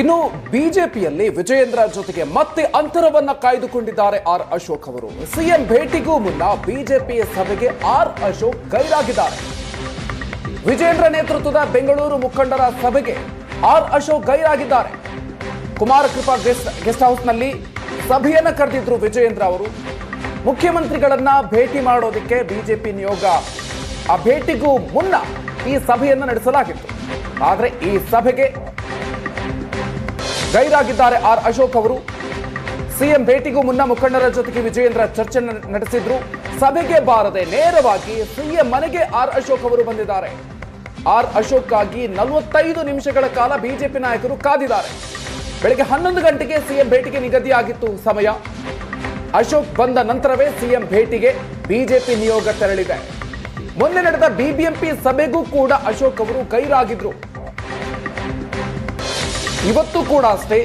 ಇನ್ನು ಬಿಜೆಪಿಯಲ್ಲಿ ವಿಜಯೇಂದ್ರ ಜೊತೆಗೆ ಮತ್ತೆ ಅಂತರವನ್ನ ಕಾಯ್ದುಕೊಂಡಿದ್ದಾರೆ ಆರ್ ಅಶೋಕ್ ಅವರು. ಸಿಎಂ ಭೇಟಿಗೂ ಮುನ್ನ ಬಿಜೆಪಿ ಸಭೆಗೆ ಆರ್ ಅಶೋಕ್ ಗೈರಾಗಿದ್ದಾರೆ. ವಿಜೇಂದ್ರ ನೇತೃತ್ವದ ಬೆಂಗಳೂರು ಮುಖಂಡರ ಸಭೆಗೆ ಆರ್ ಅಶೋಕ್ ಗೈರಾಗಿದ್ದಾರೆ. ಕುಮಾರಕೃಪಾ ಗೆಸ್ಟ್ ಗೆಸ್ಟ್ ಹೌಸ್ನಲ್ಲಿ ಸಭೆಯನ್ನ ಕರೆದಿದ್ರು ವಿಜಯೇಂದ್ರ ಅವರು. ಮುಖ್ಯಮಂತ್ರಿಗಳನ್ನ ಭೇಟಿ ಮಾಡೋದಕ್ಕೆ ಬಿಜೆಪಿ ನಿಯೋಗ, ಆ ಭೇಟಿಗೂ ಮುನ್ನ ಈ ಸಭೆಯನ್ನು ನಡೆಸಲಾಗಿತ್ತು. ಆದರೆ ಈ ಸಭೆಗೆ ಗೈರಾಗಿದ್ದಾರೆ ಆರ್ ಅಶೋಕ್ ಅವರು. ಸಿಎಂ ಭೇಟಿಗೂ ಮುನ್ನ ಮುಖಂಡರ ಜೊತೆಗೆ ವಿಜಯೇಂದ್ರ ಚರ್ಚೆ ನಡೆಸಿದ್ರು. ಸಭೆಗೆ ಬಾರದೆ ನೇರವಾಗಿ ಸಿಎಂ ಮನೆಗೆ ಆರ್ ಅಶೋಕ್ ಅವರು ಬಂದಿದ್ದಾರೆ. ಆರ್ ಅಶೋಕ್ಗಾಗಿ ನಲವತ್ತೈದು ನಿಮಿಷಗಳ ಕಾಲ ಬಿಜೆಪಿ ನಾಯಕರು ಕಾದಿದ್ದಾರೆ. ಬೆಳಗ್ಗೆ ಹನ್ನೊಂದು ಗಂಟೆಗೆ ಸಿಎಂ ಭೇಟಿಗೆ ನಿಗದಿಯಾಗಿತ್ತು ಸಮಯ. ಅಶೋಕ್ ಬಂದ ನಂತರವೇ ಸಿಎಂ ಭೇಟಿಗೆ ಬಿಜೆಪಿ ನಿಯೋಗ ತೆರಳಿದೆ. ಮೊನ್ನೆ ನಡೆದ ಬಿಬಿಎಂಪಿ ಸಭೆಗೂ ಕೂಡ ಅಶೋಕ್ ಅವರು ಗೈರಾಗಿದ್ರು. ಇವತ್ತು ಕೂಡ ಅಷ್ಟೇ.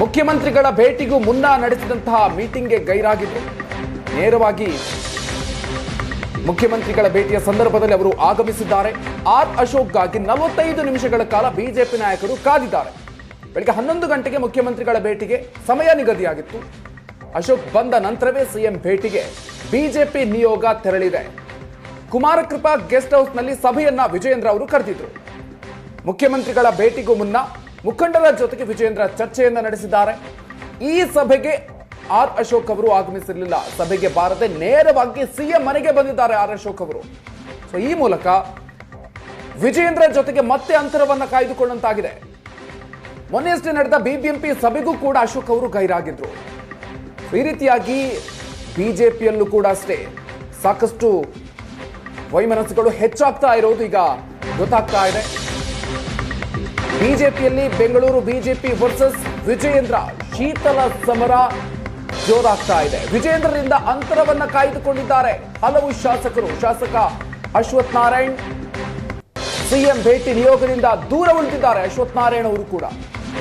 ಮುಖ್ಯಮಂತ್ರಿಗಳ ಭೇಟಿಗೂ ಮುನ್ನ ನಡೆಸಿದಂತಹ ಮೀಟಿಂಗ್ಗೆ ಗೈರಾಗಿದ್ದು. ನೇರವಾಗಿ ಮುಖ್ಯಮಂತ್ರಿಗಳ ಭೇಟಿಯ ಸಂದರ್ಭದಲ್ಲಿ ಅವರು ಆಗಮಿಸಿದ್ದಾರೆ. ಆರ್ ಅಶೋಕ್ಗಾಗಿ ನಲವತ್ತೈದು ನಿಮಿಷಗಳ ಕಾಲ ಬಿಜೆಪಿ ನಾಯಕರು ಕಾದಿದ್ದಾರೆ. ಬೆಳಗ್ಗೆ ಹನ್ನೊಂದು ಗಂಟೆಗೆ ಮುಖ್ಯಮಂತ್ರಿಗಳ ಭೇಟಿಗೆ ಸಮಯ ನಿಗದಿಯಾಗಿತ್ತು. ಅಶೋಕ್ ಬಂದ ನಂತರವೇ ಸಿಎಂ ಭೇಟಿಗೆ ಬಿಜೆಪಿ ನಿಯೋಗ ತೆರಳಿದೆ. ಕುಮಾರಕೃಪಾ ಗೆಸ್ಟ್ ಹೌಸ್ನಲ್ಲಿ ಸಭೆಯನ್ನ ವಿಜಯೇಂದ್ರ ಅವರು ಕರೆದಿದ್ರು. ಮುಖ್ಯಮಂತ್ರಿಗಳ ಭೇಟಿಗೂ ಮುನ್ನ ಮುಖಂಡರ ಜೊತೆಗೆ ವಿಜಯೇಂದ್ರ ಚರ್ಚೆಯನ್ನ ನಡೆಸಿದ್ದಾರೆ. ಈ ಸಭೆಗೆ ಆರ್ ಅಶೋಕ್ ಅವರು ಆಗಮಿಸಿರಲಿಲ್ಲ. ಸಭೆಗೆ ಬಾರದೆ ನೇರವಾಗಿ ಸಿಎಂ ಮನೆಗೆ ಬಂದಿದ್ದಾರೆ ಆರ್ ಅಶೋಕ್ ಅವರು. ಸೊ ಈ ಮೂಲಕ ವಿಜಯೇಂದ್ರ ಜೊತೆಗೆ ಮತ್ತೆ ಅಂತರವನ್ನ ಕಾಯ್ದುಕೊಂಡಂತಾಗಿದೆ. ಮೊನ್ನೆಯಷ್ಟೇ ನಡೆದ ಬಿಬಿಎಂಪಿ ಸಭೆಗೂ ಕೂಡ ಅಶೋಕ್ ಅವರು ಗೈರಾಗಿದ್ರು. ಈ ರೀತಿಯಾಗಿ ಬಿಜೆಪಿಯಲ್ಲೂ ಕೂಡ ಅಷ್ಟೇ ಸಾಕಷ್ಟು ವೈಮನಸ್ಸುಗಳು ಹೆಚ್ಚಾಗ್ತಾ ಇರೋದು ಈಗ ಗೊತ್ತಾಗ್ತಾ ಇದೆ. ಬಿಜೆಪಿಯಲ್ಲಿ ಬೆಂಗಳೂರು ಬಿಜೆಪಿ ವರ್ಸಸ್ ವಿಜಯೇಂದ್ರ. ಶೀತಲ ಸಮರ ಜೋರಾಗ್ತಾ ಇದೆ. ವಿಜಯೇಂದ್ರರಿಂದ ಅಂತರವನ್ನ ಕಾಯ್ದುಕೊಂಡಿದ್ದಾರೆ. ಹಲವು ಶಾಸಕರು, ಶಾಸಕ ಅಶ್ವಥ್ ನಾರಾಯಣ್ ಸಿಎಂ ಭೇಟಿ ನಿಯೋಗದಿಂದ ದೂರ ಉಳಿದಿದ್ದಾರೆ ಅಶ್ವಥ್ ನಾರಾಯಣ್ ಅವರು ಕೂಡ.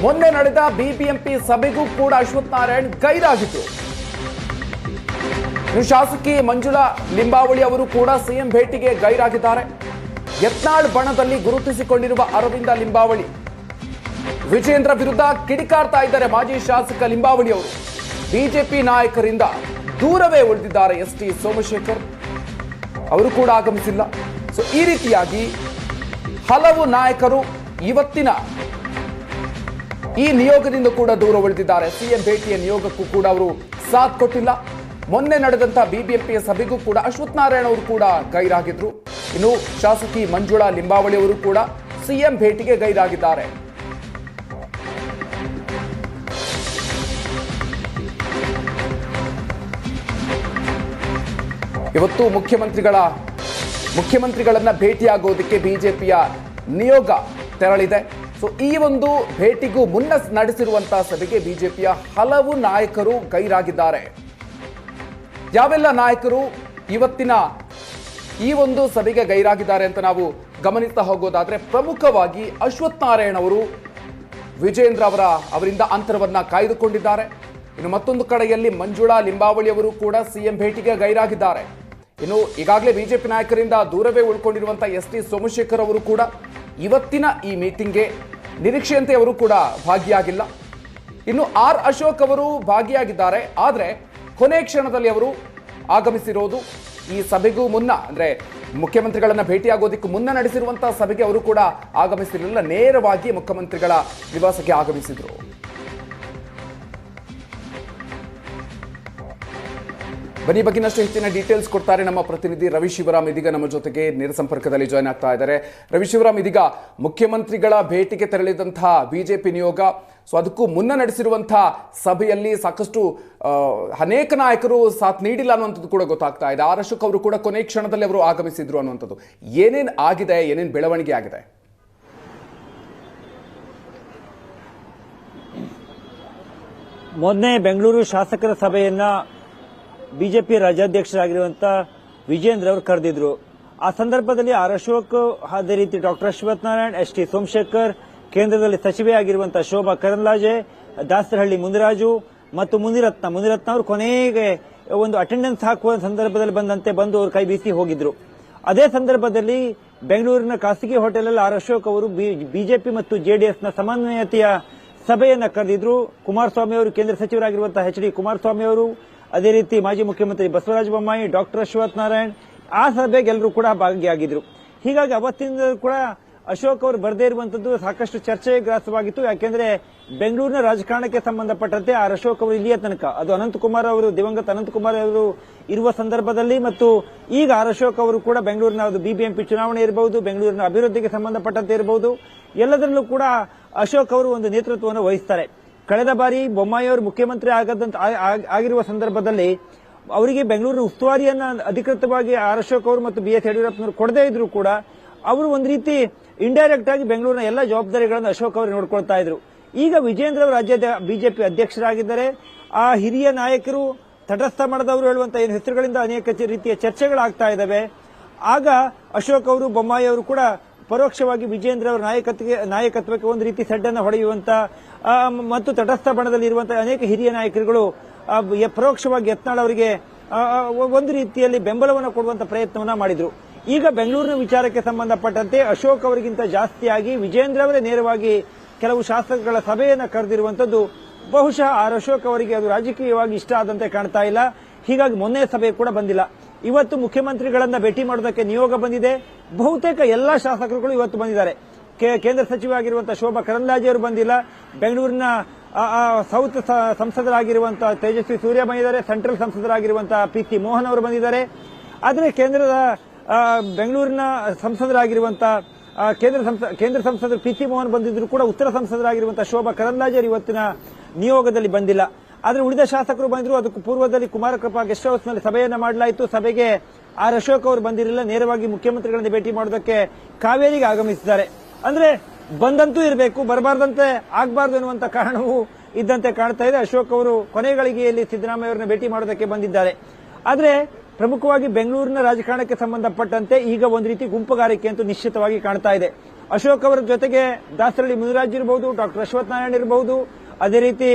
ಮೊನ್ನೆ ನಡೆದ ಬಿಬಿಎಂಪಿ ಸಭೆಗೂ ಕೂಡ ಅಶ್ವಥ್ ನಾರಾಯಣ್ ಗೈರಾಗಿತ್ತು ಶಾಸಕಿ ಮಂಜುಳಾ ಲಿಂಬಾವಳಿ ಅವರು ಕೂಡ ಸಿಎಂ ಭೇಟಿಗೆ ಗೈರಾಗಿದ್ದಾರೆ. ಯತ್ನಾಳ್ ಬಣದಲ್ಲಿ ಗುರುತಿಸಿಕೊಂಡಿರುವ ಅರವಿಂದ ಲಿಂಬಾವಳಿ. ವಿಜೇಂದ್ರ ವಿರುದ್ಧ ಕಿಡಿಕಾರ್ತಾ ಇದ್ದಾರೆ ಮಾಜಿ ಶಾಸಕ ಲಿಂಬಾವಳಿ ಅವರು. ಬಿಜೆಪಿ ನಾಯಕರಿಂದ ದೂರವೇ ಉಳಿದಿದ್ದಾರೆ ಎಸ್ ಟಿ ಸೋಮಶೇಖರ್. ಅವರು ಕೂಡ ಆಗಮಿಸಿಲ್ಲ. ಸೊ ಈ ರೀತಿಯಾಗಿ ಹಲವು ನಾಯಕರು ಇವತ್ತಿನ ಈ ನಿಯೋಗದಿಂದ ಕೂಡ ದೂರ ಉಳಿದಿದ್ದಾರೆ. ಸಿಎಂ ಭೇಟಿಯ ನಿಯೋಗಕ್ಕೂ ಕೂಡ ಅವರು ಸಾಥ್ ಕೊಟ್ಟಿಲ್ಲ. ಮೊನ್ನೆ ನಡೆದಂತಹ ಬಿಬಿಎಂಪಿಯ ಸಭೆಗೂ ಕೂಡ ಅಶ್ವಥ್ ನಾರಾಯಣ ಅವರು ಕೂಡ ಗೈರಾಗಿದ್ರು. ಇನ್ನು ಶಾಸಕಿ ಮಂಜುಳಾ ಲಿಂಬಾವಳಿ ಅವರು ಕೂಡ ಸಿಎಂ ಭೇಟಿಗೆ ಗೈರಾಗಿದ್ದಾರೆ. ಇವತ್ತು ಮುಖ್ಯಮಂತ್ರಿಗಳ ಮುಖ್ಯಮಂತ್ರಿಗಳನ್ನ ಭೇಟಿಯಾಗೋದಕ್ಕೆ ಬಿಜೆಪಿಯ ನಿಯೋಗ ತೆರಳಿದೆ. ಸೊ ಈ ಒಂದು ಭೇಟಿಗೂ ಮುನ್ನ ನಡೆಸಿರುವಂತಹ ಸಭೆಗೆ ಬಿಜೆಪಿಯ ಹಲವು ನಾಯಕರು ಗೈರಾಗಿದ್ದಾರೆ. ಯಾವೆಲ್ಲ ನಾಯಕರು ಇವತ್ತಿನ ಈ ಒಂದು ಸಭೆಗೆ ಗೈರಾಗಿದ್ದಾರೆ ಅಂತ ನಾವು ಗಮನಿಸ್ತಾ ಹೋಗೋದಾದ್ರೆ ಪ್ರಮುಖವಾಗಿ ಅಶ್ವಥ್ ನಾರಾಯಣ್ ಅವರು ವಿಜೇಂದ್ರ ಅವರ ಅವರಿಂದ ಅಂತರವನ್ನ ಕಾಯ್ದುಕೊಂಡಿದ್ದಾರೆ. ಇನ್ನು ಮತ್ತೊಂದು ಕಡೆಯಲ್ಲಿ ಮಂಜುಳಾ ಲಿಂಬಾವಳಿ ಅವರು ಕೂಡ ಸಿಎಂ ಭೇಟಿಗೆ ಗೈರಾಗಿದ್ದಾರೆ. ಇನ್ನು ಈಗಾಗಲೇ ಬಿಜೆಪಿ ನಾಯಕರಿಂದ ದೂರವೇ ಉಳ್ಕೊಂಡಿರುವಂತಹ ಎಸ್ ಟಿ ಸೋಮಶೇಖರ್ ಅವರು ಕೂಡ ಇವತ್ತಿನ ಈ ಮೀಟಿಂಗ್ಗೆ ನಿರೀಕ್ಷೆಯಂತೆ ಅವರು ಕೂಡ ಭಾಗಿಯಾಗಿಲ್ಲ. ಇನ್ನು ಆರ್ ಅಶೋಕ್ ಅವರು ಭಾಗಿಯಾಗಿದ್ದಾರೆ. ಆದರೆ ಕೊನೆ ಕ್ಷಣದಲ್ಲಿ ಅವರು ಆಗಮಿಸಿರೋದು ಈ ಸಭೆಗೂ ಮುನ್ನ, ಅಂದ್ರೆ ಮುಖ್ಯಮಂತ್ರಿಗಳನ್ನ ಭೇಟಿಯಾಗೋದಕ್ಕೂ ಮುನ್ನ ನಡೆಸಿರುವಂತಹ ಸಭೆಗೆ ಅವರು ಕೂಡ ಆಗಮಿಸಿರಲಿಲ್ಲ. ನೇರವಾಗಿ ಮುಖ್ಯಮಂತ್ರಿಗಳ ನಿವಾಸಕ್ಕೆ ಆಗಮಿಸಿದ್ರು. ಬನ್ನಿ, ಬಗ್ಗಿನಷ್ಟು ಹೆಚ್ಚಿನ ಡೀಟೇಲ್ಸ್ ಕೊಡ್ತಾರೆ ನಮ್ಮ ಪ್ರತಿನಿಧಿ ರವಿ ಶಿವರಾಮ್ ಇದೀಗ ನಮ್ಮ ಜೊತೆಗೆ ನೇರ ಸಂಪರ್ಕದಲ್ಲಿ ಜಾಯ್ನ್ ಆಗ್ತಾ ಇದ್ದಾರೆ. ರವಿ ಶಿವರಾಮ್, ಇದೀಗ ಮುಖ್ಯಮಂತ್ರಿಗಳ ಭೇಟಿಗೆ ತೆರಳಿದಂತಹ ಬಿಜೆಪಿ ನಿಯೋಗ ಸೊ ಅದಕ್ಕೂ ಮುನ್ನ ನಡೆಸಿರುವಂಥ ಸಭೆಯಲ್ಲಿ ಸಾಕಷ್ಟು ಅನೇಕ ನಾಯಕರು ಸಾಥ್ ನೀಡಿಲ್ಲ ಅನ್ನುವಂಥದ್ದು ಕೂಡ ಗೊತ್ತಾಗ್ತಾ ಇದೆ. ಆರ್ ಅಶೋಕ್ ಅವರು ಕೂಡ ಕೊನೆ ಕ್ಷಣದಲ್ಲಿ ಅವರು ಆಗಮಿಸಿದ್ರು ಅನ್ನುವಂಥದ್ದು. ಏನೇನು ಆಗಿದೆ, ಏನೇನು ಬೆಳವಣಿಗೆ ಆಗಿದೆ? ಮೊನ್ನೆ ಬೆಂಗಳೂರು ಶಾಸಕರ ಸಭೆಯನ್ನ ಬಿಜೆಪಿ ರಾಜ್ಯಾಧ್ಯಕ್ಷರಾಗಿರುವಂತ ವಿಜೇಂದ್ರ ಅವರು ಕರೆದಿದ್ರು. ಆ ಸಂದರ್ಭದಲ್ಲಿ ಆರ್ ಅಶೋಕ್ ಅದೇ ರೀತಿ doctor Ashwath Narayan, S T Somashekhar ಕೇಂದ್ರದಲ್ಲಿ ಸಚಿವೆಯಾಗಿರುವಂತಹ ಶೋಭಾ ಕರಂದ್ಲಾಜೆ, ದಾಸರಹಳ್ಳಿ ಮುನಿರಾಜು ಮತ್ತು ಮುನಿರತ್ನ. ಮುನಿರತ್ನ ಅವರು ಕೊನೆಗೆ ಒಂದು ಅಟೆಂಡೆನ್ಸ್ ಹಾಕುವ ಸಂದರ್ಭದಲ್ಲಿ ಬಂದಂತೆ ಬಂದು ಅವರು ಕೈ ಬೀಸಿ ಹೋಗಿದ್ರು. ಅದೇ ಸಂದರ್ಭದಲ್ಲಿ ಬೆಂಗಳೂರಿನ ಖಾಸಗಿ ಹೋಟೆಲಲ್ಲಿ ಆರ್ ಅಶೋಕ್ ಅವರು ಬಿಜೆಪಿ ಮತ್ತು ಜೆಡಿಎಸ್ನ ಸಮನ್ವಯತೆಯ ಸಭೆಯನ್ನು ಕರೆದಿದ್ರು. ಕುಮಾರಸ್ವಾಮಿ ಅವರು ಕೇಂದ್ರ ಸಚಿವರಾಗಿರುವಂತಹ ಎಚ್ ಡಿ ಕುಮಾರಸ್ವಾಮಿ ಅವರು, ಅದೇ ರೀತಿ ಮಾಜಿ ಮುಖ್ಯಮಂತ್ರಿ ಬಸವರಾಜ ಬೊಮ್ಮಾಯಿ, ಡಾಕ್ಟರ್ ಅಶ್ವಥ್ ನಾರಾಯಣ್, ಆ ಸಭೆಗೆ ಎಲ್ಲರೂ ಕೂಡ ಭಾಗಿಯಾಗಿದ್ರು. ಹೀಗಾಗಿ ಅವತ್ತಿನಿಂದ ಕೂಡ ಅಶೋಕ್ ಅವರು ಬರದೇ ಇರುವಂತದ್ದು ಸಾಕಷ್ಟು ಚರ್ಚೆಗೆ ಗ್ರಾಸವಾಗಿತ್ತು ಯಾಕೆಂದ್ರೆ ಬೆಂಗಳೂರಿನ ರಾಜಕಾರಣಕ್ಕೆ ಸಂಬಂಧಪಟ್ಟಂತೆ ಆ ಅಶೋಕ್ ಅವರು ಇಲ್ಲಿಯ ತನಕ. ಅದು ಅನಂತಕುಮಾರ್ ಅವರು, ದಿವಂಗತ ಅನಂತಕುಮಾರ್ ಅವರು ಇರುವ ಸಂದರ್ಭದಲ್ಲಿ ಮತ್ತು ಈಗ ಆರ್ ಅಶೋಕ್ ಅವರು ಕೂಡ ಬೆಂಗಳೂರಿನ ಬಿಬಿಎಂಪಿ ಚುನಾವಣೆ ಇರಬಹುದು, ಬೆಂಗಳೂರಿನ ಅಭಿವೃದ್ಧಿಗೆ ಸಂಬಂಧಪಟ್ಟಂತೆ ಇರಬಹುದು. ಎಲ್ಲದರಲ್ಲೂ ಕೂಡ ಅಶೋಕ್ ಅವರು ಒಂದು ನೇತೃತ್ವವನ್ನು ವಹಿಸ್ತಾರೆ. ಕಳೆದ ಬಾರಿ ಬೊಮ್ಮಾಯಿ ಅವರು ಮುಖ್ಯಮಂತ್ರಿ ಆಗದಂತ ಆಗಿರುವ ಸಂದರ್ಭದಲ್ಲಿ ಅವರಿಗೆ ಬೆಂಗಳೂರಿನ ಉಸ್ತುವಾರಿಯನ್ನ ಅಧಿಕೃತವಾಗಿ ಆರ್ ಅಶೋಕ್ ಅವರು ಮತ್ತು ಬಿ ಎಸ್ ಯಡಿಯೂರಪ್ಪನವರು ಕೊಡದೇ ಇದ್ರು ಕೂಡ ಅವರು ಒಂದು ರೀತಿ ಇಂಡೈರೆಕ್ಟ್ ಆಗಿ ಬೆಂಗಳೂರಿನ ಎಲ್ಲ ಜವಾಬ್ದಾರಿಗಳನ್ನು ಅಶೋಕ್ ಅವರು ನೋಡ್ಕೊಳ್ತಾ ಇದ್ರು. ಈಗ ವಿಜೇಂದ್ರ ಅವರು ರಾಜ್ಯದ ಬಿಜೆಪಿ ಅಧ್ಯಕ್ಷರಾಗಿದ್ದಾರೆ. ಆ ಹಿರಿಯ ನಾಯಕರು ತಟಸ್ಥ ಮಾಡದವರು ಹೇಳುವಂತ ಏನು ಹೆಸರುಗಳಿಂದ ಅನೇಕ ರೀತಿಯ ಚರ್ಚೆಗಳಾಗ್ತಾ ಇದ್ದಾವೆ. ಆಗ ಅಶೋಕ್ ಅವರು, ಬೊಮ್ಮಾಯಿ ಅವರು ಕೂಡ ಪರೋಕ್ಷವಾಗಿ ವಿಜೇಂದ್ರ ಅವರ ನಾಯಕತ್ವಕ್ಕೆ ನಾಯಕತ್ವಕ್ಕೆ ಒಂದು ರೀತಿ ಸಡ್ಡನ್ನು ಹೊಡೆಯುವಂತ ಮತ್ತು ತಟಸ್ಥ ಬಣದಲ್ಲಿ ಇರುವಂತಹ ಅನೇಕ ಹಿರಿಯ ನಾಯಕರುಗಳು ಪರೋಕ್ಷವಾಗಿ ಯತ್ನಾಳ್ ಅವರಿಗೆ ಒಂದು ರೀತಿಯಲ್ಲಿ ಬೆಂಬಲವನ್ನು ಕೊಡುವಂತ ಪ್ರಯತ್ನವನ್ನ ಮಾಡಿದ್ರು. ಈಗ ಬೆಂಗಳೂರಿನ ವಿಚಾರಕ್ಕೆ ಸಂಬಂಧಪಟ್ಟಂತೆ ಅಶೋಕ್ ಅವರಿಗಿಂತ ಜಾಸ್ತಿಯಾಗಿ ವಿಜೇಂದ್ರ ಅವರೇ ನೇರವಾಗಿ ಕೆಲವು ಶಾಸಕರುಗಳ ಸಭೆಯನ್ನು ಕರೆದಿರುವಂತದ್ದು ಬಹುಶಃ ಆರ್ ಅಶೋಕ್ ಅವರಿಗೆ ಅದು ರಾಜಕೀಯವಾಗಿ ಇಷ್ಟ ಆದಂತೆ ಕಾಣ್ತಾ ಇಲ್ಲ. ಹೀಗಾಗಿ ಮೊನ್ನೆ ಸಭೆ ಕೂಡ ಬಂದಿಲ್ಲ. ಇವತ್ತು ಮುಖ್ಯಮಂತ್ರಿಗಳನ್ನ ಭೇಟಿ ಮಾಡೋದಕ್ಕೆ ನಿಯೋಗ ಬಂದಿದೆ. ಬಹುತೇಕ ಎಲ್ಲಾ ಶಾಸಕರುಗಳು ಇವತ್ತು ಬಂದಿದ್ದಾರೆ. ಕೇಂದ್ರ ಸಚಿವರಾಗಿರುವಂತಹ ಶೋಭಾ ಕರಂದ್ಲಾಜೆ ಅವರು ಬಂದಿಲ್ಲ. ಬೆಂಗಳೂರಿನ ಸೌತ್ ಸಂಸದರಾಗಿರುವಂತಹ ತೇಜಸ್ವಿ ಸೂರ್ಯ ಬಂದಿದ್ದಾರೆ. ಸೆಂಟ್ರಲ್ ಸಂಸದರಾಗಿರುವಂತಹ ಪಿ ಮೋಹನ್ ಅವರು ಬಂದಿದ್ದಾರೆ. ಆದರೆ ಕೇಂದ್ರದ ಬೆಂಗಳೂರಿನ ಸಂಸದರಾಗಿರುವಂತಹ ಕೇಂದ್ರ ಸಂಸ- ಕೇಂದ್ರ ಸಂಸದರು ಪಿ ಸಿ ಮೋಹನ್ ಬಂದಿದ್ರು ಕೂಡ ಉತ್ತರ ಸಂಸದರಾಗಿರುವಂತಹ ಶೋಭಾ ಕರಂದಾಜರ್ ಇವತ್ತಿನ ನಿಯೋಗದಲ್ಲಿ ಬಂದಿಲ್ಲ. ಆದರೆ ಉಳಿದ ಶಾಸಕರು ಬಂದರು, ಅದಕ್ಕೂ ಪೂರ್ವದಲ್ಲಿ ಕುಮಾರಕೃಪಾ ಗೆಸ್ಟ್ ಹೌಸ್ನಲ್ಲಿ ಸಭೆಯನ್ನ ಮಾಡಲಾಯಿತು. ಸಭೆಗೆ ಆರ್ ಅಶೋಕ್ ಅವರು ಬಂದಿರಲಿಲ್ಲ. ನೇರವಾಗಿ ಮುಖ್ಯಮಂತ್ರಿಗಳನ್ನು ಭೇಟಿ ಮಾಡೋದಕ್ಕೆ ಕಾವೇರಿಗೆ ಆಗಮಿಸಿದ್ದಾರೆ. ಅಂದ್ರೆ ಬಂದಂತೂ ಇರಬೇಕು, ಬರಬಾರ್ದಂತೆ ಆಗಬಾರ್ದು ಎನ್ನುವಂತ ಕಾರಣವು ಇದ್ದಂತೆ ಕಾಣ್ತಾ ಇದೆ. ಅಶೋಕ್ ಅವರು ಕೊನೆಗಳಿಗೆಯಲ್ಲಿ ಸಿದ್ದರಾಮಯ್ಯ ಅವರನ್ನ ಭೇಟಿ ಮಾಡೋದಕ್ಕೆ ಬಂದಿದ್ದಾರೆ. ಆದ್ರೆ ಪ್ರಮುಖವಾಗಿ ಬೆಂಗಳೂರಿನ ರಾಜಕಾರಣಕ್ಕೆ ಸಂಬಂಧಪಟ್ಟಂತೆ ಈಗ ಒಂದು ರೀತಿ ಗುಂಪುಗಾರಿಕೆ ಅಂತೂ ನಿಶ್ಚಿತವಾಗಿ ಕಾಣ್ತಾ ಇದೆ. ಅಶೋಕ್ ಅವರ ಜೊತೆಗೆ ದಾಸರಳ್ಳಿ ಮುನಿರಾಜ್ ಇರಬಹುದು ಡಾಕ್ಟರ್ ಅಶ್ವಥ್ ನಾರಾಯಣ್ ಇರಬಹುದು ಅದೇ ರೀತಿ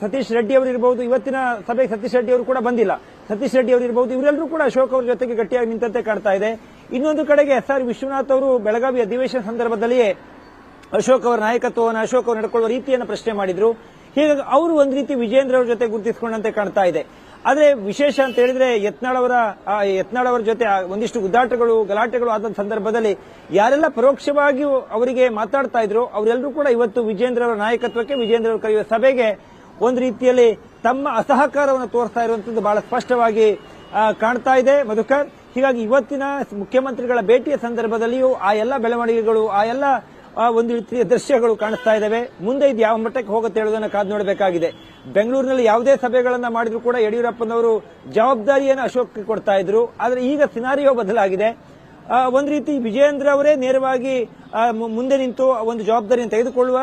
ಸತೀಶ್ ರೆಡ್ಡಿ ಅವರು ಇರಬಹುದು ಇವತ್ತಿನ ಸಭೆಗೆ ಸತೀಶ್ ರೆಡ್ಡಿ ಅವರು ಕೂಡ ಬಂದಿಲ್ಲ. ಸತೀಶ್ ರೆಡ್ಡಿ ಅವರು ಇರಬಹುದು ಇವರೆಲ್ಲರೂ ಕೂಡ ಅಶೋಕ್ ಅವರ ಜೊತೆಗೆ ಗಟ್ಟಿಯಾಗಿ ನಿಂತಂತೆ ಕಾಣ್ತಾ ಇದೆ. ಇನ್ನೊಂದು ಕಡೆಗೆ ಎಸ್ ಆರ್ ವಿಶ್ವನಾಥ್ ಅವರು ಬೆಳಗಾವಿ ಅಧಿವೇಶನ ಸಂದರ್ಭದಲ್ಲಿಯೇ ಅಶೋಕ್ ಅವರ ನಾಯಕತ್ವವನ್ನು, ಅಶೋಕ್ ಅವರು ನಡ್ಕೊಳ್ಳುವ ರೀತಿಯನ್ನು ಪ್ರಶ್ನೆ ಮಾಡಿದ್ರು. ಹೀಗಾಗಿ ಅವರು ಒಂದು ರೀತಿ ವಿಜೇಂದ್ರ ಅವರ ಜೊತೆ ಗುರುತಿಸಿಕೊಂಡಂತೆ ಕಾಣ್ತಾ ಇದೆ. ಆದ್ರೆ ವಿಶೇಷ ಅಂತ ಹೇಳಿದ್ರೆ ಯತ್ನಾಳವರ ಯತ್ನಾಳವರ ಜೊತೆ ಒಂದಿಷ್ಟು ಉದ್ದಾಟಗಳು ಗಲಾಟೆಗಳು ಆದ ಸಂದರ್ಭದಲ್ಲಿ ಯಾರೆಲ್ಲ ಪರೋಕ್ಷವಾಗಿ ಅವರಿಗೆ ಮಾತಾಡ್ತಾ ಇದ್ರು ಅವರೆಲ್ಲರೂ ಕೂಡ ಇವತ್ತು ವಿಜೇಂದ್ರ ಅವರ ನಾಯಕತ್ವಕ್ಕೆ, ವಿಜೇಂದ್ರ ಅವರು ಕರೆಯುವ ಸಭೆಗೆ ಒಂದು ರೀತಿಯಲ್ಲಿ ತಮ್ಮ ಅಸಹಕಾರವನ್ನು ತೋರಿಸ್ತಾ ಇರುವಂತದ್ದು ಬಹಳ ಸ್ಪಷ್ಟವಾಗಿ ಕಾಣ್ತಾ ಇದೆ. ಮಧುಕರ್, ಹೀಗಾಗಿ ಇವತ್ತಿನ ಮುಖ್ಯಮಂತ್ರಿಗಳ ಭೇಟಿಯ ಸಂದರ್ಭದಲ್ಲಿಯೂ ಆ ಎಲ್ಲ ಬೆಳವಣಿಗೆಗಳು, ಆ ಎಲ್ಲ ಒಂದು ರೀತಿಯ ದೃಶ್ಯಗಳು ಕಾಣಿಸ್ತಾ ಇದ್ದಾವೆ. ಮುಂದೆ ಇದು ಯಾವ ಮಟ್ಟಕ್ಕೆ ಹೋಗುತ್ತೆ ಹೇಳೋದನ್ನ ಕಾದು ನೋಡಬೇಕಾಗಿದೆ. ಬೆಂಗಳೂರಿನಲ್ಲಿ ಯಾವುದೇ ಸಭೆಗಳನ್ನು ಮಾಡಿದ್ರು ಕೂಡ ಯಡಿಯೂರಪ್ಪನವರು ಜವಾಬ್ದಾರಿಯನ್ನು ಅಶೋಕ್ ಕೊಡ್ತಾ ಇದ್ರು. ಆದರೆ ಈಗ ಸಿನಾರಿಯೋ ಬದಲಾಗಿದೆ. ಒಂದು ರೀತಿ ವಿಜಯೇಂದ್ರ ಅವರೇ ನೇರವಾಗಿ ಮುಂದೆ ನಿಂತು ಒಂದು ಜವಾಬ್ದಾರಿಯನ್ನು ತೆಗೆದುಕೊಳ್ಳುವ,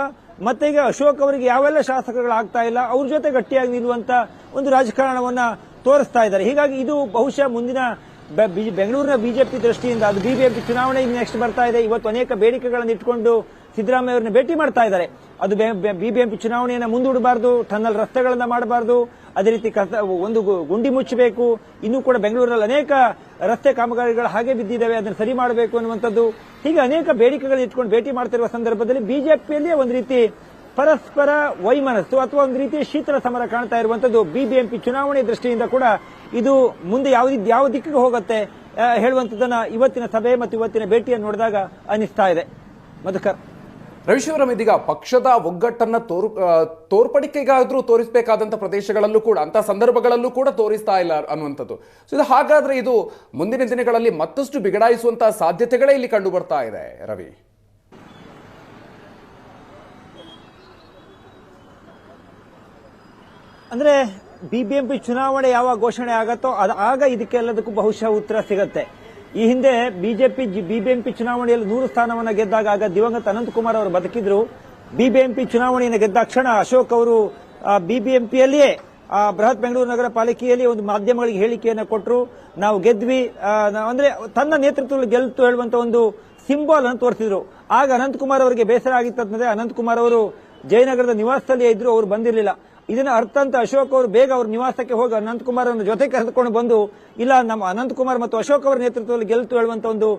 ಮತ್ತೆ ಈಗ ಅಶೋಕ್ ಅವರಿಗೆ ಯಾವೆಲ್ಲ ಶಾಸಕಗಳು ಆಗ್ತಾ ಇಲ್ಲ, ಅವ್ರ ಜೊತೆ ಗಟ್ಟಿಯಾಗಿ ನಿಲ್ಲುವಂತ ಒಂದು ರಾಜಕಾರಣವನ್ನ ತೋರಿಸ್ತಾ ಇದ್ದಾರೆ. ಹೀಗಾಗಿ ಇದು ಬಹುಶಃ ಮುಂದಿನ ಬೆಂಗಳೂರಿನ ಬಿಜೆಪಿ ದೃಷ್ಟಿಯಿಂದ, ಅದು ಬಿಬಿಎಂಪಿ ಚುನಾವಣೆ ನೆಕ್ಸ್ಟ್ ಬರ್ತಾ ಇದೆ. ಇವತ್ತು ಅನೇಕ ಬೇಡಿಕೆಗಳನ್ನು ಇಟ್ಕೊಂಡು ಸಿದ್ದರಾಮಯ್ಯ ಅವರನ್ನ ಭೇಟಿ ಮಾಡ್ತಾ ಇದ್ದಾರೆ. ಅದು ಬಿಬಿಎಂಪಿ ಚುನಾವಣೆಯನ್ನು ಮುಂದೂಡಬಾರದು ಟನ್ನಲ್ ರಸ್ತೆಗಳನ್ನ ಮಾಡಬಾರದು, ಅದೇ ರೀತಿ ಒಂದು ಗುಂಡಿ ಮುಚ್ಚಬೇಕು, ಇನ್ನೂ ಕೂಡ ಬೆಂಗಳೂರಲ್ಲಿ ಅನೇಕ ರಸ್ತೆ ಕಾಮಗಾರಿಗಳು ಹಾಗೆ ಬಿದ್ದಿದ್ದಾವೆ, ಅದನ್ನು ಸರಿ ಮಾಡಬೇಕು ಅನ್ನುವಂಥದ್ದು. ಹೀಗೆ ಅನೇಕ ಬೇಡಿಕೆಗಳು ಇಟ್ಕೊಂಡು ಭೇಟಿ ಮಾಡ್ತಿರುವ ಸಂದರ್ಭದಲ್ಲಿ ಬಿಜೆಪಿಯಲ್ಲಿ ಒಂದು ರೀತಿ ಪರಸ್ಪರ ವೈಮನಸ್ಸು ಅಥವಾ ಒಂದು ರೀತಿ ಶೀತಲ ಸಮರ ಕಾಣ್ತಾ ಇರುವಂತದ್ದು ಬಿಬಿಎಂಪಿ ಚುನಾವಣೆ ದೃಷ್ಟಿಯಿಂದ ಕೂಡ ಇದು ಮುಂದೆ ಯಾವ ಯಾವ ದಿಕ್ಕಿಗೆ ಹೋಗುತ್ತೆ ಹೇಳುವಂತದನ್ನ ಇವತ್ತಿನ ಸಭೆ ಮತ್ತು ಇವತ್ತಿನ ಭೇಟಿಯನ್ನು ನೋಡಿದಾಗ ಅನಿಸ್ತಾ ಇದೆ. ಮಧುಕರ್. ರವಿಶಿವರಂ ಇದೀಗ ಪಕ್ಷದ ಒಗ್ಗಟ್ಟನ್ನ ತೋರು ತೋರ್ಪಡಿಕೆಗಾದರೂ ತೋರಿಸಬೇಕಾದಂತ ಪ್ರದೇಶಗಳಲ್ಲೂ ಕೂಡ ಅಂತ ಸಂದರ್ಭಗಳಲ್ಲೂ ಕೂಡ ತೋರಿಸ್ತಾ ಇಲ್ಲ ಅನ್ನುವಂಥದ್ದು. ಸೊ ಇದು ಹಾಗಾದ್ರೆ ಇದು ಮುಂದಿನ ದಿನಗಳಲ್ಲಿ ಮತ್ತಷ್ಟು ಬಿಗಡಾಯಿಸುವಂಥ ಸಾಧ್ಯತೆಗಳೇ ಇಲ್ಲಿ ಕಂಡು ಬರ್ತಾ ಇದೆ, ರವಿ. ಅಂದ್ರೆ ಬಿಬಿಎಂಪಿ ಚುನಾವಣೆ ಯಾವಾಗ ಘೋಷಣೆ ಆಗತ್ತೋ ಅದು, ಆಗ ಇದಕ್ಕೆಲ್ಲದಕ್ಕೂ ಬಹುಶಃ ಉತ್ತರ ಸಿಗತ್ತೆ. ಈ ಹಿಂದೆ ಬಿಜೆಪಿ ಬಿಬಿಎಂಪಿ ಚುನಾವಣೆಯಲ್ಲಿ ನೂರು ಸ್ಥಾನವನ್ನು ಗೆದ್ದಾಗ ಆಗ ದಿವಂಗತ ಅನಂತಕುಮಾರ್ ಅವರು ಬದುಕಿದ್ರು. ಬಿಬಿಎಂಪಿ ಚುನಾವಣೆಯನ್ನು ಗೆದ್ದ ಕ್ಷಣ ಅಶೋಕ್ ಅವರು ಬಿಬಿಎಂಪಿಯಲ್ಲಿಯೇ ಬೃಹತ್ ಬೆಂಗಳೂರು ನಗರ ಪಾಲಿಕೆಯಲ್ಲಿ ಒಂದು ಮಾಧ್ಯಮಗಳಿಗೆ ಹೇಳಿಕೆಯನ್ನು ಕೊಟ್ಟರು ನಾವು ಗೆದ್ವಿ ಅಂದ್ರೆ ತನ್ನ ನೇತೃತ್ವದಲ್ಲಿ ಗೆಲ್ತು ಹೇಳುವಂತ ಒಂದು ಸಿಂಬಾಲ್ ಅನ್ನು ತೋರಿಸಿದ್ರು. ಆಗ ಅನಂತಕುಮಾರ್ ಅವರಿಗೆ ಬೇಸರ ಆಗಿತ್ತಂದ್ರೆ ಅನಂತಕುಮಾರ್ ಅವರು ಜಯನಗರದ ನಿವಾಸದಲ್ಲಿ ಇದ್ರು, ಅವರು ಬಂದಿರಲಿಲ್ಲ. ಇದನ್ನ ಅರ್ಥ ಅಂತ ಅಶೋಕ್ ಅವರು ಬೇಗ ಅವ್ರ ನಿವಾಸಕ್ಕೆ ಹೋಗಿ ಅನಂತಕುಮಾರ್ ಅವರ ಜೊತೆ ಕರೆದುಕೊಂಡು ಬಂದು, ಇಲ್ಲ, ನಮ್ಮ ಅನಂತಕುಮಾರ್ ಮತ್ತು ಅಶೋಕ್ ಅವರ ನೇತೃತ್ವದಲ್ಲಿ ಗೆಲ್ತು ಹೇಳುವಂತ ಒಂದು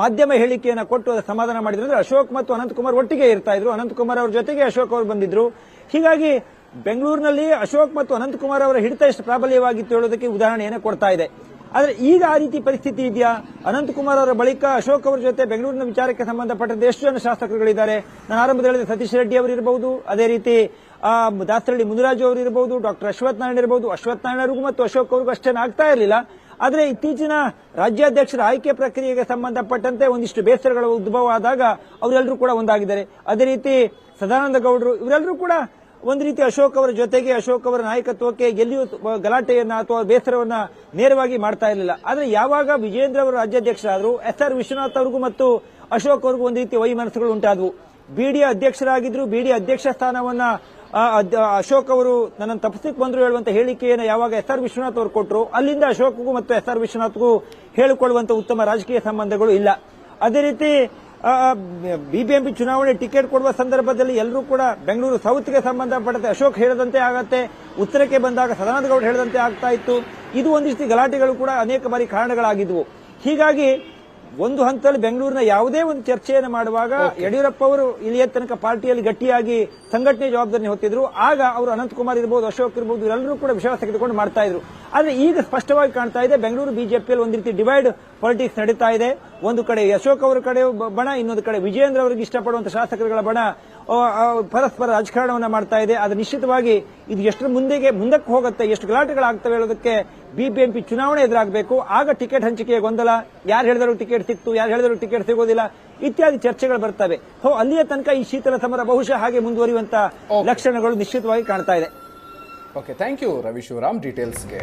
ಮಾಧ್ಯಮ ಹೇಳಿಕೆಯನ್ನ ಕೊಟ್ಟು ಅದರ ಸಮಾಧಾನ ಮಾಡಿದ್ರು ಅಂದ್ರೆ ಅಶೋಕ್ ಮತ್ತು ಅನಂತಕುಮಾರ್ ಒಟ್ಟಿಗೆ ಇರ್ತಾ ಇದ್ರು. ಅನಂತಕುಮಾರ್ ಅವ್ರ ಜೊತೆಗೆ ಅಶೋಕ್ ಅವರು ಬಂದಿದ್ರು. ಹೀಗಾಗಿ ಬೆಂಗಳೂರಿನಲ್ಲಿ ಅಶೋಕ್ ಮತ್ತು ಅನಂತಕುಮಾರ್ ಅವರ ಹಿಡಿತ ಎಷ್ಟು ಪ್ರಾಬಲ್ಯವಾಗಿತ್ತು ಹೇಳೋದಕ್ಕೆ ಉದಾಹರಣೆಯನ್ನು ಕೊಡ್ತಾ ಇದೆ. ಆದ್ರೆ ಈಗ ಆ ರೀತಿ ಪರಿಸ್ಥಿತಿ ಇದೆಯಾ? ಅನಂತಕುಮಾರ್ ಅವರ ಬಳಿಕ ಅಶೋಕ್ ಅವರ ಜೊತೆ ಬೆಂಗಳೂರಿನ ವಿಚಾರಕ್ಕೆ ಸಂಬಂಧಪಟ್ಟಂತೆ ಎಷ್ಟು ಜನ ಶಾಸಕರುಗಳಿದ್ದಾರೆ? ನಾನು ಆರಂಭದಲ್ಲಿ ಸತೀಶ್ ರೆಡ್ಡಿ ಅವರು ಇರಬಹುದು. ಅದೇ ರೀತಿ ದಾಸರಳ್ಳಿ ಮುನಿರಾಜು ಅವರು ಇರಬಹುದು ಡಾಕ್ಟರ್ ಅಶ್ವಥ್ ನಾರಾಯಣ ಇರಬಹುದು ಅಶ್ವಥ್ ನಾರಾಯಣರಿಗೂ ಮತ್ತು ಅಶೋಕ್ ಅವ್ರಿಗೂ ಅಷ್ಟೇನು ಆಗ್ತಾ ಇರಲಿಲ್ಲ. ಆದರೆ ಇತ್ತೀಚಿನ ರಾಜ್ಯಾಧ್ಯಕ್ಷರ ಆಯ್ಕೆ ಪ್ರಕ್ರಿಯೆಗೆ ಸಂಬಂಧಪಟ್ಟಂತೆ ಒಂದಿಷ್ಟು ಬೇಸರಗಳು ಉದ್ಭವ ಆದಾಗ ಅವರೆಲ್ಲರೂ ಕೂಡ ಒಂದಾಗಿದ್ದಾರೆ. ಅದೇ ರೀತಿ ಸದಾನಂದ ಗೌಡರು, ಇವರೆಲ್ಲರೂ ಕೂಡ ಒಂದು ರೀತಿ ಅಶೋಕ್ ಅವರ ಜೊತೆಗೆ, ಅಶೋಕ್ ಅವರ ನಾಯಕತ್ವಕ್ಕೆ ಎಲ್ಲಿಯೂ ಗಲಾಟೆಯನ್ನ ಅಥವಾ ಬೇಸರವನ್ನ ನೇರವಾಗಿ ಮಾಡ್ತಾ ಇರಲಿಲ್ಲ. ಆದರೆ ಯಾವಾಗ ವಿಜೇಂದ್ರ ಅವರು ರಾಜ್ಯಾಧ್ಯಕ್ಷರಾದ್ರು, ಎಸ್ ಆರ್ ವಿಶ್ವನಾಥ್ ಅವರಿಗೂ ಮತ್ತು ಅಶೋಕ್ ಅವ್ರಿಗೂ ಒಂದು ರೀತಿ ವೈಮನಸ್ಸುಗಳು ಉಂಟಾದವು. ಬಿಡಿಎ ಅಧ್ಯಕ್ಷರಾಗಿದ್ರು ಬಿಡಿಎ ಅಧ್ಯಕ್ಷ ಸ್ಥಾನವನ್ನ ಅಶೋಕ್ ಅವರು ನನ್ನನ್ನು ತಪ್ಪಿಸಕ್ಕೆ ಬಂದರು ಹೇಳುವಂತ ಹೇಳಿಕೆಯನ್ನು ಯಾವಾಗ ಎಸ್ ಆರ್ ವಿಶ್ವನಾಥ್ ಅವರು ಕೊಟ್ಟರು ಅಲ್ಲಿಂದ ಅಶೋಕ್ಗೂ ಮತ್ತು ಎಸ್ ಆರ್ ವಿಶ್ವನಾಥ್ಗೂ ಹೇಳಿಕೊಳ್ಳುವಂತ ಉತ್ತಮ ರಾಜಕೀಯ ಸಂಬಂಧಗಳು ಇಲ್ಲ. ಅದೇ ರೀತಿ ಬಿಬಿಎಂಪಿ ಚುನಾವಣೆ ಟಿಕೆಟ್ ಕೊಡುವ ಸಂದರ್ಭದಲ್ಲಿ ಎಲ್ಲರೂ ಕೂಡ ಬೆಂಗಳೂರು ಸೌತ್ಗೆ ಸಂಬಂಧಪಟ್ಟಂತೆ ಅಶೋಕ್ ಹೇಳದಂತೆ ಆಗತ್ತೆ, ಉತ್ತರಕ್ಕೆ ಬಂದಾಗ ಸದಾನಂದ ಗೌಡ ಹೇಳದಂತೆ ಆಗ್ತಾ ಇತ್ತು. ಇದು ಒಂದಿಷ್ಟು ಗಲಾಟೆಗಳು ಕೂಡ ಅನೇಕ ಬಾರಿ ಕಾರಣಗಳಾಗಿದ್ವು. ಹೀಗಾಗಿ ಒಂದು ಹಂತದಲ್ಲಿ ಬೆಂಗಳೂರಿನ ಯಾವುದೇ ಒಂದು ಚರ್ಚೆಯನ್ನು ಮಾಡುವಾಗ ಯಡಿಯೂರಪ್ಪ ಅವರು ಇಲ್ಲಿಯ ತನಕ ಪಾರ್ಟಿಯಲ್ಲಿ ಗಟ್ಟಿಯಾಗಿ ಸಂಘಟನೆ ಜವಾಬ್ದಾರಿ ಹೊತ್ತಿದ್ರು. ಆಗ ಅವರು ಅನಂತಕುಮಾರ್ ಇರಬಹುದು ಅಶೋಕ್ ಇರಬಹುದು ಇವರೆಲ್ಲರೂ ಕೂಡ ವಿಶ್ವಾಸ ತೆಗೆದುಕೊಂಡು ಮಾಡ್ತಾ ಇದ್ರು. ಆದ್ರೆ ಈಗ ಸ್ಪಷ್ಟವಾಗಿ ಕಾಣ್ತಾ ಇದೆ ಬೆಂಗಳೂರು ಬಿಜೆಪಿಯಲ್ಲಿ ಒಂದು ರೀತಿ ಡಿವೈಡ್ ಪಾಲಿಟಿಕ್ಸ್ ನಡೀತಾ ಇದೆ. ಒಂದು ಕಡೆ ಅಶೋಕ್ ಅವರ ಕಡೆ ಬಣ ಇನ್ನೊಂದು ಕಡೆ ವಿಜಯೇಂದ್ರ ಅವರಿಗೆ ಇಷ್ಟಪಡುವಂತಹ ಶಾಸಕರುಗಳ ಬಣ. ಪರಸ್ಪರ ರಾಜಕಾರಣವನ್ನು ಮಾಡ್ತಾ ಇದೆ. ಅದು ನಿಶ್ಚಿತವಾಗಿ ಇದು ಎಷ್ಟು ಮುಂದೆಗೆ ಮುಂದಕ್ಕೆ ಹೋಗುತ್ತೆ ಎಷ್ಟು ಗಲಾಟೆಗಳಾಗ್ತವೆ ಹೇಳೋದಕ್ಕೆ ಬಿಬಿಎಂಪಿ ಚುನಾವಣೆ ಎದುರಾಗಬೇಕು. ಆಗ ಟಿಕೆಟ್ ಹಂಚಿಕೆಯ ಗೊಂದಲ ಯಾರು ಹೇಳಿದ್ರು ಟಿಕೆಟ್ ಸಿಕ್ತು ಯಾರು ಹೇಳಿದ್ರು ಟಿಕೆಟ್ ಸಿಗೋದಿಲ್ಲ ಇತ್ಯಾದಿ ಚರ್ಚೆಗಳು ಬರ್ತವೆ. ಹೋ ಅಲ್ಲಿಯ ತನಕ ಈ ಶೀತಲ ಸಮರ ಬಹುಶಃ ಹಾಗೆ ಮುಂದುವರಿಯುವಂತ ಲಕ್ಷಣಗಳು ನಿಶ್ಚಿತವಾಗಿ ಕಾಣ್ತಾ ಇದೆ. Okay thank you Ravi Shivaram. ಡೀಟೇಲ್ಸ್ಗೆ